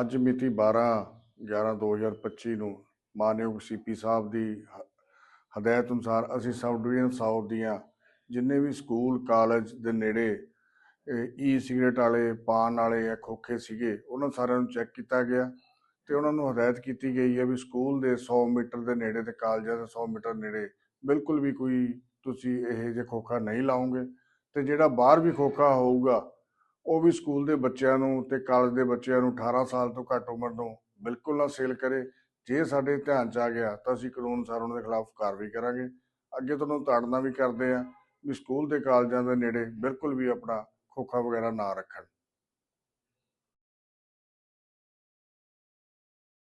ਅੱਜ ਮਿਤੀ 12 11 2025 ਨੂੰ ਮਾਨਯੋਗ ਸੀਪੀ ਸਾਹਿਬ ਦੀ ਹ- ਹਦਾਇਤ ਅਨੁਸਾਰ ਅਸੀਂ ਸਬ ਡਿਵੀਜ਼ਨ ਸਾਊਥ ਦੀਆਂ ਜਿੰਨੇ ਵੀ ਸਕੂਲ, ਕਾਲਜ ਦੇ ਨੇੜੇ ਈ ਸਿਗਰਟ ਵਾਲੇ, ਪਾਨ ਵਾਲੇ ਜਾਂ ਖੋਖੇ ਸੀਗੇ, ਉਹਨਾਂ ਸਾਰਿਆਂ ਨੂੰ ਚੈੱਕ ਕੀਤਾ ਗਿਆ ਤੇ ਉਹਨਾਂ ਨੂੰ ਹਦਾਇਤ ਕੀਤੀ ਗਈ ਹੈ ਵੀ ਸਕੂਲ ਦੇ 100 ਮੀਟਰ ਦੇ ਨੇੜੇ ਤੇ ਕਾਲਜਾਂ ਦੇ 100 ਮੀਟਰ ਨੇੜੇ ਬਿਲਕੁਲ ਵੀ ਕੋਈ ਤੁਸੀਂ ਇਹ ਜੇ ਖੋਖਾ ਨਹੀਂ ਲਾਓਗੇ ਤੇ ਜਿਹੜਾ ਬਾਹਰ ਵੀ ਖੋਖਾ ਹੋਊਗਾ ਉਹ ਵੀ ਸਕੂਲ ਦੇ ਬੱਚਿਆਂ ਨੂੰ ਤੇ ਕਾਲਜ ਦੇ ਬੱਚਿਆਂ ਨੂੰ 18 ਸਾਲ ਤੋਂ ਘੱਟ ਉਮਰ ਨੂੰ ਬਿਲਕੁਲ ਨਾ ਸੇਲ ਕਰੇ। ਜੇ ਸਾਡੇ ਧਿਆਨ ਚ ਆ ਗਿਆ ਤਾਂ ਅਸੀਂ ਕਾਨੂੰਨ ਅਨੁਸਾਰ ਉਹਨਾਂ ਦੇ ਖਿਲਾਫ ਕਾਰਵਾਈ ਕਰਾਂਗੇ। ਅੱਗੇ ਤੁਹਾਨੂੰ ਤਾੜਨਾ ਵੀ ਕਰਦੇ ਆ ਵੀ ਸਕੂਲ ਦੇ ਕਾਲਜਾਂ ਦੇ ਨੇੜੇ ਬਿਲਕੁਲ ਵੀ ਆਪਣਾ ਖੋਖਾ ਵਗੈਰਾ ਨਾ ਰੱਖਣ।